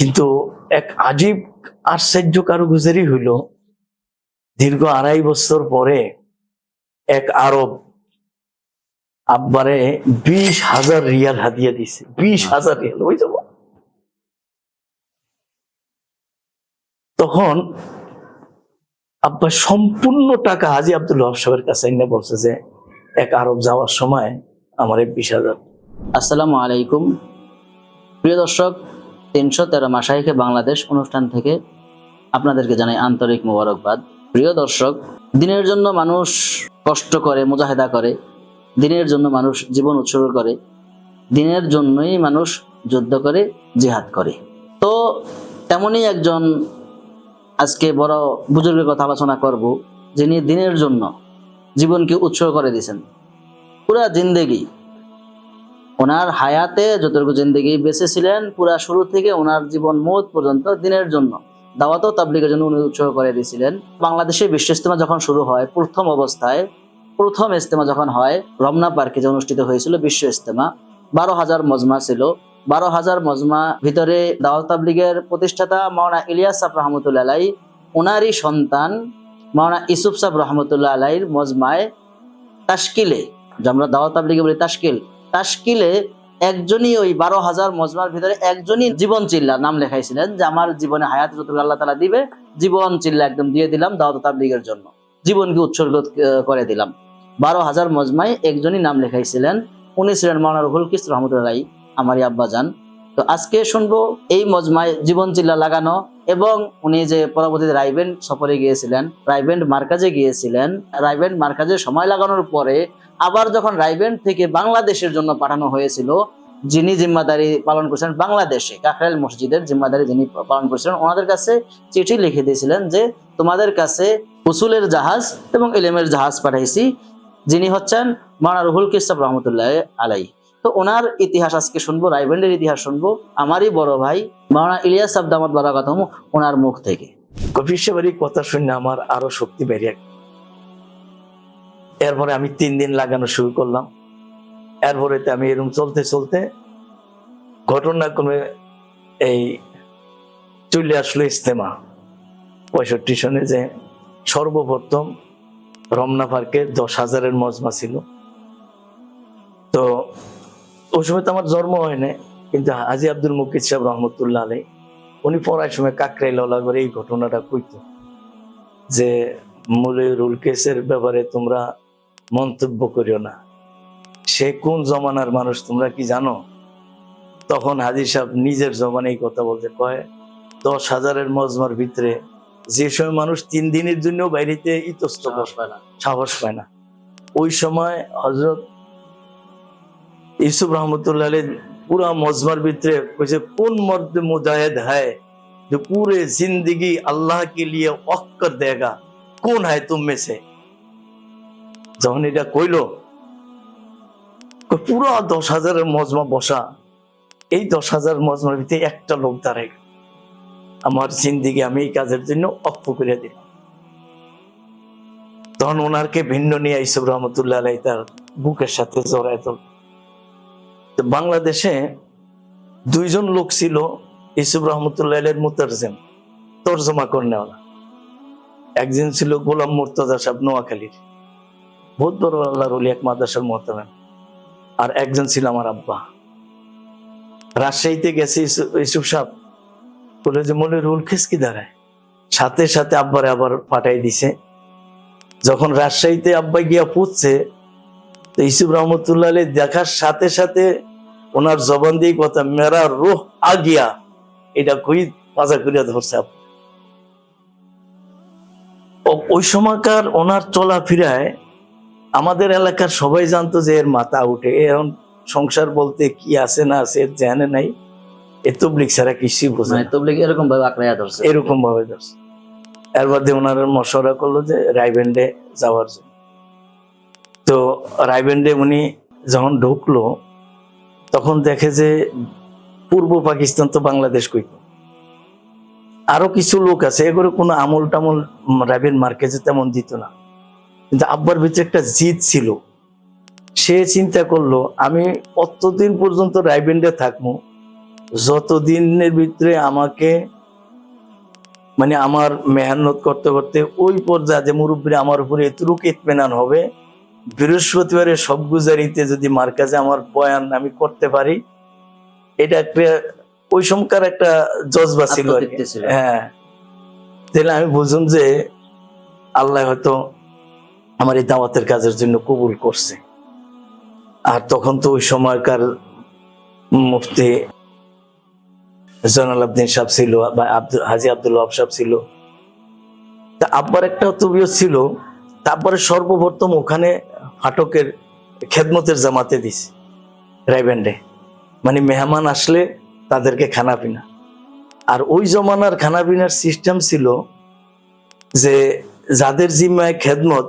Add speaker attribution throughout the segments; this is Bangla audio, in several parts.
Speaker 1: কিন্তু এক আজীব আশ্চর্য কারুগুজারি হইল দীর্ঘ আড়াই বছর পরে এক আরব আব্বারে বিশ হাজার রিয়াল হাদিয়া দিছে। বিশ হাজার রিয়াল ওই যাব তখন আব্বা সম্পূর্ণ টাকা হাজি আব্দুল ওয়াহাব সাহেবের কাছে এনে বলছে যে এক আরব যাওয়ার সময় আমার এই বিশ হাজার।
Speaker 2: আসসালামু আলাইকুম। প্রিয় দর্শক তিনশো তেরো মাসাইকে বাংলাদেশ অনুষ্ঠান থেকে আপনাদেরকে জানাই আন্তরিক মোবারকবাদ। প্রিয় দর্শক, দিনের জন্য মানুষ কষ্ট করে, মুজাহেদা করে, দিনের জন্য মানুষ জীবন উৎসর্গ করে, দিনের জন্যই মানুষ যুদ্ধ করে, জিহাদ করে। তো তেমনই একজন আজকে বড় বুজুর্গের কথা আলোচনা করব, যিনি দিনের জন্য জীবনকে উৎসর্গ করে দিয়েছেন। পুরা জিন্দেগি ওনার হায়াতে যতটুকু জিন্দগি বেঁচে ছিলেন পুরা শুরু থেকে ওনার জীবন মত পর্যন্ত দিনের জন্য। দাওয়াত তাবলিগের জন্য উনি উৎসর্গ করে দিয়েছিলেন। বাংলাদেশে বিশ্ব ইস্তেমা যখন শুরু হয়, প্রথম অবস্থায়, প্রথম ইস্তেমা যখন হয়, রমনা পার্কে যে অনুষ্ঠিত হয়েছিল বিশ্ব ইস্তেমা বারো হাজার মজমা ছিল। বারো হাজার মজমা ভিতরে দাওয়াত তাবলিগের প্রতিষ্ঠাতা মাওলানা ইলিয়াস সাফ রহমতুল্লাহ আলাই, ওনারই সন্তান মাওলানা ইসুফ সাফ রহমতুল্লাহ আলাইর মজমায় তাশকিলে, যে আমরা দাওয়াত তাবলিগে বলি তাশকিল তাশকিলে একজনই ওই বারো হাজার মজমার ভিতরে একজনই জীবন চিল্লা নাম লেখাইছিলেন যে আমার জীবনে হায়াত যতটুকু আল্লাহ তালা দিবে, জীবন চিল্লা একদম দিয়ে দিলাম দাওয়াত তাবলিগের জন্য। জীবনকে উৎসর্গ করে দিলাম। বারো হাজার মজমায় একজনই নাম লেখাইছিলেন, উনি ছিলেন মাওলানা রুহুল কিস রহমতুল্লাহ আমারই আব্বা যান তো আজকে শুনব এই মজমায় জীবন চিল্লা লাগানো এবং উনি যে পরবর্তীতে রাইবেন্ড সফরে গিয়েছিলেন রাইবেন্ড মার্কাজে গিয়েছিলেন রাইবেন্ড মার্কাজে সময় লাগানোর পরে আবার যখন রাইবেন্ড থেকে বাংলাদেশের জন্য পাঠানো হয়েছিল, যিনি জিম্মাদারি পালন করেছেন বাংলাদেশে কাকরাইল মসজিদের জিম্মাদারি যিনি পালন করেছিলেন, ওনাদের কাছে চিঠি লিখে দিয়েছিলেন যে, তোমাদের কাছে উসুলের জাহাজ এবং ইলেমের জাহাজ পাঠাইছি যিনি হচ্ছেন মানা রুহুল কিসাব রহমতুল্লাহ আলাই তো ওনার ইতিহাস আজকে শুনব রাইবেন্ডের ইতিহাস শুনব, আমারই বড় ভাই মাওলানা ইলিয়াস আব্দামদ বারাকাতম ওনার মুখ থেকে
Speaker 1: সাহেবের কথা শুনে আমার আরও শক্তি বেরিয়ে। এরপরে আমি তিন দিন লাগানো শুরু করলাম। এরপরে আমি এরকম চলতে চলতে ঘটনা ঘটনাক্রমে এই চলে আসলো ইস্তেমা পঁয়ষট্টি সনে যে সর্বপ্রথম রমনা পার্কে দশ হাজারের মজমা ছিল। তো ওই সময় তো আমার জন্ম হয় না কিন্তু হাজি আব্দুল মুকিদ সাহেব রহমতুল্লাহ আলাই উনি পড়ার সময় কাকরাই ললা করে এই ঘটনাটা কইত যে মুলিরুল কেসের ব্যাপারে তোমরা মন্তব্য করিও না সে কোন জমানার মানুষ তোমরা কি জানো তখন হাজির সাহেব নিজের জমানেই কথা বলতে কয় দশ হাজারের মজমার ভিতরে যে সময় মানুষ তিন দিনের জন্য বাইরেতে ইতস্তত পায় না সাহস পায় না ওই সময় হজরত ইসুফ রহমতুল্লাহ আলী पूरा मजमर भीतरे मुझे कौन मर्द मुजाहिद है जो पूरे जिंदगी अल्लाह के लिए वक्त कर देगा कौन है तुम में से যখন এটা কইলো, কই পুরো দশ হাজারের মজমা বসা, এই দশ হাজার মজমার ভিতরে একটা লোক গেল। আমার জিন্দিগি আমি এই কাজের জন্য অক্ষ করে দিলাম। তখন ওনারকে ভিন্ন নিয়ে ইসুফ রহমতুল্লাহ আলাই তার বুকের সাথে জড়ায় তো তো বাংলাদেশে দুইজন লোক ছিল ইসুফ রহমতুল্লাহ মুতারজেম, তর্জমা করেওয়ালা একজন ছিল গোলাম মুর্তজা সাহেব নোয়াখালীর। বহুত বড় আল্লাহর অলি এক মাদ্রাসার মহতামেন আর একজন ছিল আমার আব্বা। রাজশাহীতে গেছে ইসু- ইসুফ সাহেব। বলে যে মনে রুল খেসকি দাঁড়ায় সাথে সাথে আব্বারে আবার পাঠাই দিছে। যখন রাজশাহীতে আব্বা গিয়া পুষছে তো ইসুফ রহমতুল্লাহ আলী দেখার সাথে সাথে ওনার জবান দিয়ে কথা, মেরা রোহ আ গিয়া। এটা কই পাজা করিয়া ধরছে ও- ওই সময়কার ওনার চলাফেরায় আমাদের এলাকার সবাই জানতো যে এর মাথা উঠে। এখন সংসার বলতে কি আছে না আছে এর জানে নাই। এ তবলিক ছাড়া কিছুই বোঝে
Speaker 2: মানে
Speaker 1: না।
Speaker 2: তবলিগ এরকম ভাবে আঁকড়াইয়া ধরছে।
Speaker 1: এরকম ভাবে ধরছে। এর মধ্যে ওনারা মশওয়ারা করল যে রাইবেন্ডে যাওয়ার জন্য। তো রায়বেন্ডে উনি যখন ঢুকলো তখন দেখে যে পূর্ব পাকিস্তান তো বাংলাদেশ কই আরও কিছু লোক আছে এগুলো কোনো আমল টামল রাইবেন মার্কেজে তেমন দিত না। কিন্তু আব্বার ভিতরে একটা জিদ ছিল। সে চিন্তা করল আমি কতদিন পর্যন্ত রাইবেন্ডে থাকব যতদিনের ভিতরে আমাকে মানে আমার মেহনত করতে করতে ওই পর্যায়ে যে মুরব্বী আমার উপরে এতটুকু ইতমেনান হবে বৃহস্পতিবারে সব গুজারিতে যদি মার্কাজে আমার বয়ান আমি করতে পারি এটা একটা ওই সময়কার একটা জজবা ছিল। হ্যাঁ। তাহলে আমি বুঝুন যে আল্লাহ হয়তো আমার এই দাওয়াতের কাজের জন্য কবুল করছে। আর তখন তো ওই সময়কার মুফতি জয়নাল আবদিন সাহেব ছিল বা আব্দুল হাজি আব্দুল ওয়াহাব সাহেব ছিল। তা আব্বার একটা তবিয়ত ছিল তারপরে সর্বপ্রথম ওখানে ফাটকের খেদমতের জামাতে দিছে রাইব্যান্ডে মানে মেহমান আসলে তাদেরকে খানা পিনা আর ওই জমানার খানা পিনার সিস্টেম ছিল যে যাদের জিম্মায় খেদমত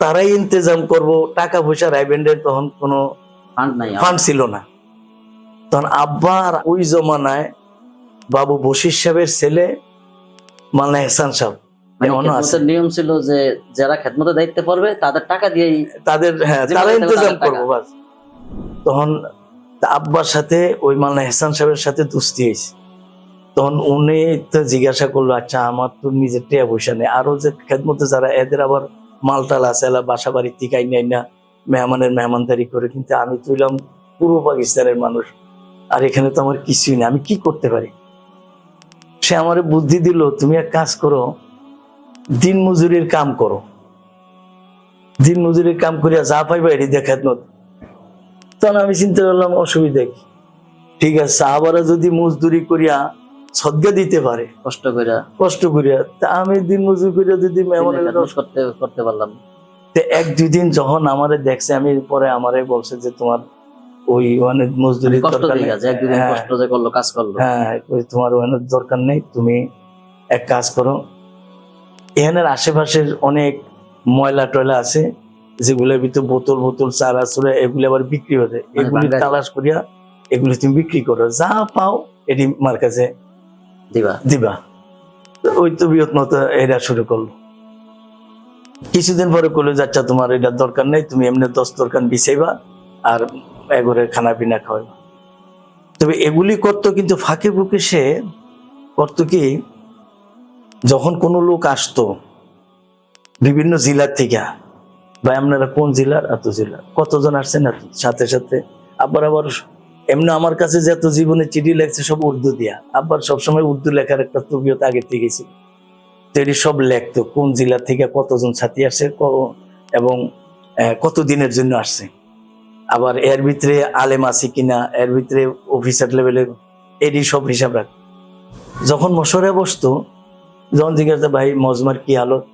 Speaker 1: তারাই ইন্তজাম করব টাকা পয়সা রাইব্যান্ডের তখন কোনো
Speaker 2: ফান্ড
Speaker 1: ছিল না। তখন আব্বা আর ওই জমানায় বাবু বশির সাহেবের ছেলে মাল্লা এহসান সাহেব
Speaker 2: মানে। খেদমতের নিয়ম ছিল যে যারা খেদমতের দায়িত্বে পড়বে তাদের টাকা দিয়েই
Speaker 1: তাদের হ্যাঁ তারা ইন্তজাম করব বাস। তখন আব্বার সাথে ওই মাল্লা এহসান সাহেবের সাথে দুস্তি হয়েছে। তখন উনি তো জিজ্ঞাসা করল আচ্ছা আমার তো নিজের টেয়া পয়সা নেই। আরও যে খেদমতে যারা এদের আবার মালটাল আছে বাসা বাড়ির থেকে আইনা না মেহমানের মেহমানদারি করে কিন্তু আমি তুইলাম পূর্ব পাকিস্তানের মানুষ। আর এখানে তো আমার কিছুই নেই, আমি কি করতে পারি? সে আমার বুদ্ধি দিল, তুমি এক কাজ করো, দিন মজুরির কাম করো। দিন মজুরির কাম করিয়া যা পাইবা এটি দেখাত তখন আমি চিন্তা করলাম, অসুবিধা কি? ঠিক আছে সাহাবারা যদি মজদুরি করিয়া সদ্গা দিতে পারে।
Speaker 2: কষ্ট
Speaker 1: কষ্ট করিয়া তা আমি দিন মজুরি করিয়া যদি
Speaker 2: করতে করতে পারলাম।
Speaker 1: এক দুই দিন যখন আমারে দেখছে আমি পরে আমারে বলছে যে তোমার ওই মানে মজদুরি হ্যাঁ,
Speaker 2: করল কাজ করল।
Speaker 1: হ্যাঁ তোমার ওখানে দরকার নেই তুমি এক কাজ করো। এখানের আশেপাশের অনেক ময়লা টয়লা আছে যেগুলোর ভিতরে বোতল বোতল চারা চুরা এগুলো আবার বিক্রি হয়ে যায়
Speaker 2: মানে
Speaker 1: এগুলি তালাশ করিয়া এগুলি তুমি বিক্রি করো। যা পাও এটি মার কাছে
Speaker 2: দিবা?
Speaker 1: দিবা। ওই তো শুরু করল। কিছুদিন পরে করল যে আচ্ছা তোমার এটা দরকার নেই, তুমি এমনি দশ দরকার বিছাইবা আর খানা পিনা খাওয়াইবা। তবে এগুলি করতো কিন্তু ফাঁকে ফুঁকে সে করতো কি, যখন কোনো লোক আসতো বিভিন্ন জেলার থেকে বা আপনারা কোন জেলার? এত জেলা কতজন আসছেন? সাথে সাথে আবার আবার এমনি আমার কাছে যত জীবনে চিঠি লেখছে, সব উর্দু দিয়া। আবার সবসময় উর্দু লেখার একটা তবিয়ত আগে থেকে ছিল। সব লেখতো, কোন জেলা থেকে কতজন ছাত্রী আসছে এবং কত দিনের জন্য আসছে। আবার এর ভিতরে আলেম আছে কিনা, এর ভিতরে অফিসার লেভেলে এটি সব হিসাব রাখ। যখন মশরে বসতো, যখন জিজ্ঞাসা ভাই, মজমার কি হালত?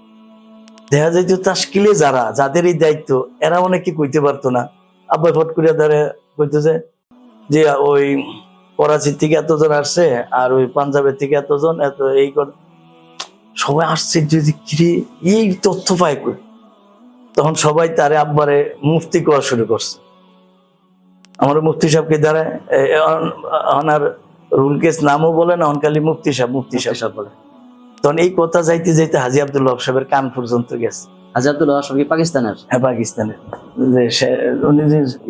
Speaker 1: দেখা যাইতো তাস্কিলে যারা যাদের এই দায়িত্ব, এরা অনেকে কইতে পারতো না। আব্বাই ফট করিয়া ধরে কইতো যে যে ওই করাচির থেকে এতজন আসছে আর ওই পাঞ্জাবের থেকে এতজন এত এই কর সবাই আসছে যদি কিরে এই তথ্য পায় কই? তখন সবাই তারে আব্বারে মুফতি করা শুরু করছে। আমার মুফতি সাহেবকে দ্বারা ওনার রুল কেস নামও বলে না অনকালি মুফতি সাহেব মুফতি সাহেব
Speaker 2: বলে।
Speaker 1: তখন এই কথা যাইতে যাইতে হাজি আব্দুল্লাহ সাহেবের কান পর্যন্ত গেছে।
Speaker 2: হাজি আব্দুল ওয়াহাব কি পাকিস্তানের?
Speaker 1: হ্যাঁ পাকিস্তানের। উনি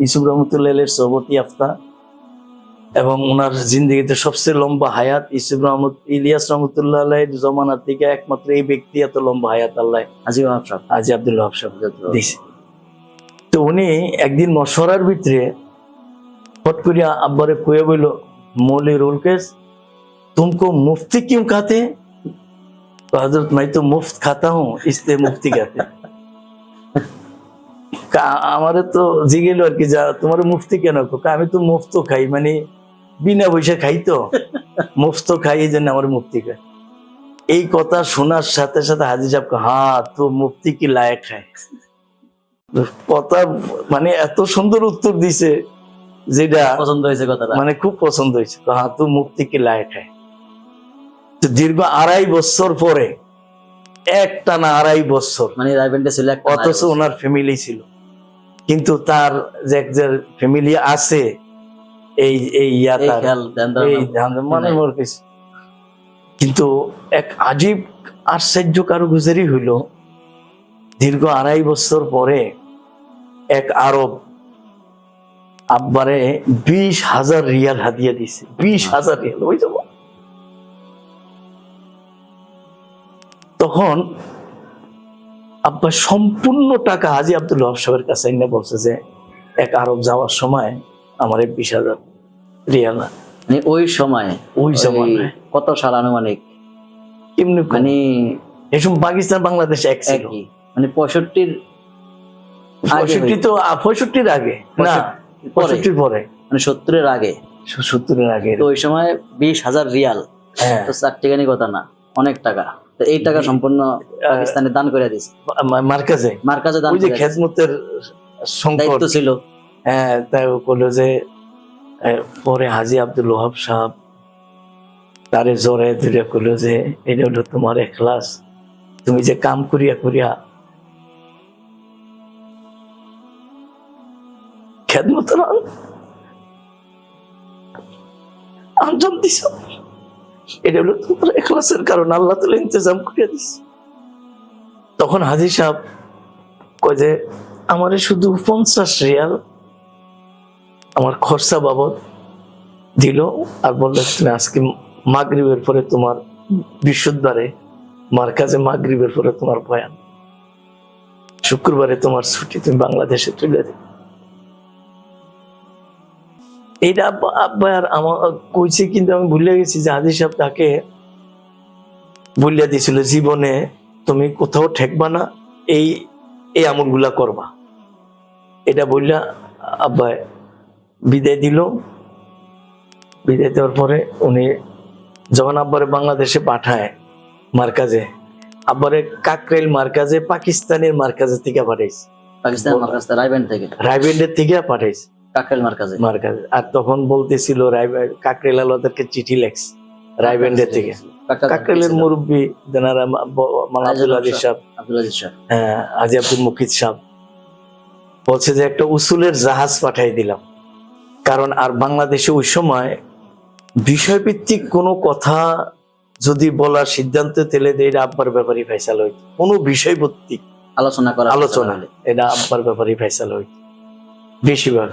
Speaker 1: ইসুফ রহমতুল্লাহ সবতি আফতা এবং ওনার জিন্দিগিতে সবচেয়ে লম্বা হায়াত ইসিফ রহমদ ইলিয়াস রহমতুল্লাহ আল্লাহের জমানার থেকে একমাত্র এই ব্যক্তি এত লম্বা হায়াত আল্লাহ
Speaker 2: আজি আফসাব
Speaker 1: আজি আবদুল্লাহ আফসাব তো উনি একদিন মশরার ভিতরে হট করিয়া আব্বারে কুয়ে বইল মৌলি রুল কেস তুমকো মুফতি কিউ খাতে? হজরত মাই তো মুফত খাতা হুম ইস্তে মুফতি খাতে। আমার তো জিগেল আর কি যা তোমার মুফতি কেন আমি তো মুফত খাই মানে বিনা পয়সা খাই তো। মুফত খাই এই জন্য আমার মুফতি খাই এই কথা শোনার সাথে সাথে হাজি সাহেব কয়, হ্যাঁ তো মুফতি কি লায়ক খায়? কথা মানে এত সুন্দর উত্তর দিছে যেটা
Speaker 2: পছন্দ হয়েছে কথাটা।
Speaker 1: মানে খুব পছন্দ হয়েছে। তো হ্যাঁ তো মুক্তি কি লায়ক খায়? তো দীর্ঘ আড়াই বছর পরে একটা না আড়াই বছর
Speaker 2: মানে রাইভেন্টে ছিল
Speaker 1: অথচ ওনার ফ্যামিলি ছিল। কিন্তু তার যে ফ্যামিলি আছে এই এই ইয়াটা এই মানে মোর কিছু কিন্তু এক আজীব আশ্চর্য কারুগুজারি হইল দীর্ঘ আড়াই বছর পরে এক আরব আব্বারে বিশ হাজার রিয়াল হাদিয়া দিছে। বিশ হাজার রিয়াল ওই যাব তখন আব্বা সম্পূর্ণ টাকা হাজি আব্দুল ওয়াহাব সাহেবের কাছে এনে বলছে যে এক আরব যাওয়ার সময় আমার বিশ হাজার রিয়াল
Speaker 2: মানে ওই সময়
Speaker 1: ওই সময়।
Speaker 2: কত সাল আনুমানিক?
Speaker 1: কেমনি
Speaker 2: মানে
Speaker 1: এসব পাকিস্তান বাংলাদেশ এক ছিল।
Speaker 2: মানে পঁয়ষট্টির
Speaker 1: পঁয়ষট্টি তো পঁয়ষট্টির আগে। না
Speaker 2: পঁয়ষট্টির পরে। মানে সত্তরের আগে।
Speaker 1: সত্তরের আগে।
Speaker 2: তো ওই সময় বিশ হাজার রিয়াল।
Speaker 1: হ্যাঁ।
Speaker 2: তো চার টাকানি কথা না অনেক টাকা। তো এই টাকা সম্পূর্ণ পাকিস্তানে দান করে দিস
Speaker 1: মার্কাজে?
Speaker 2: মার দান
Speaker 1: ওই যে
Speaker 2: দিছে।
Speaker 1: সংকট।
Speaker 2: ছিল।
Speaker 1: হ্যাঁ তাই বলল যে পরে হাজি আব্দুল ওহাব সাহেব তারে জোরে ধরে করল যে, এটা হলো তোমার এখলাস। তুমি যে কাম করিয়া করিয়া আঞ্জাম দিছ। এটা হলো তোমার এখলাসের কারণ আল্লাহ তালা ইন্তজাম করিয়া দিস তখন হাজি সাহেব কয় যে, আমারে শুধু পঞ্চাশ রিয়াল আমার খরচা বাবদ দিল আর বলল, তুমি আজকে মাগরিবের পরে তোমার বৃহস্পতিবারে মার্কাজে মাগরিবের পরে তোমার বয়ান। শুক্রবারে তোমার ছুটি, তুমি বাংলাদেশে তুলে দিবে এইটা আমার কইছে, কিন্তু আমি ভুলে গেছি যে হাজির সাহেব তাকে বলিয়া দিছিল, জীবনে তুমি কোথাও ঠেকবা না, এই এই আমলগুলা করবা। এটা বললা আব্বা বিদায় দিল। বিদায় দেওয়ার পরে উনি যখন আব্বারে বাংলাদেশে পাঠায় মার্কাজে আব্বারে কাকরেল মার্কাজে পাকিস্তানের মার্কাজে থেকে পাঠাইছে।
Speaker 2: পাকিস্তান মার্কাজ রাইবেন থেকে?
Speaker 1: রায়বেন্ডের থেকে পাঠাইছে।
Speaker 2: কাকরেল মার্কাজে?
Speaker 1: মার্কাজে। আর তখন বলতেছিল কাকরেল চিঠি লেখছে থেকে। কাকরেলের মুরব্বী আলী সাহেব।
Speaker 2: আব্দুল
Speaker 1: হ্যাঁ, আজি আব্দুল মুকিদ সাহেব। বলছে যে একটা উসুলের জাহাজ পাঠাই দিলাম। কারণ আর বাংলাদেশে ওই সময় বিষয়ভিত্তিক কোনো কথা যদি বলার সিদ্ধান্ত তেলে দেয় এটা আব্বার ব্যাপারই ফেসাল হইত। কোনো বিষয়ভিত্তিক
Speaker 2: আলোচনা করা
Speaker 1: আলোচনা এটা আব্বার ব্যাপারই ফেসাল হইত। বেশিরভাগ।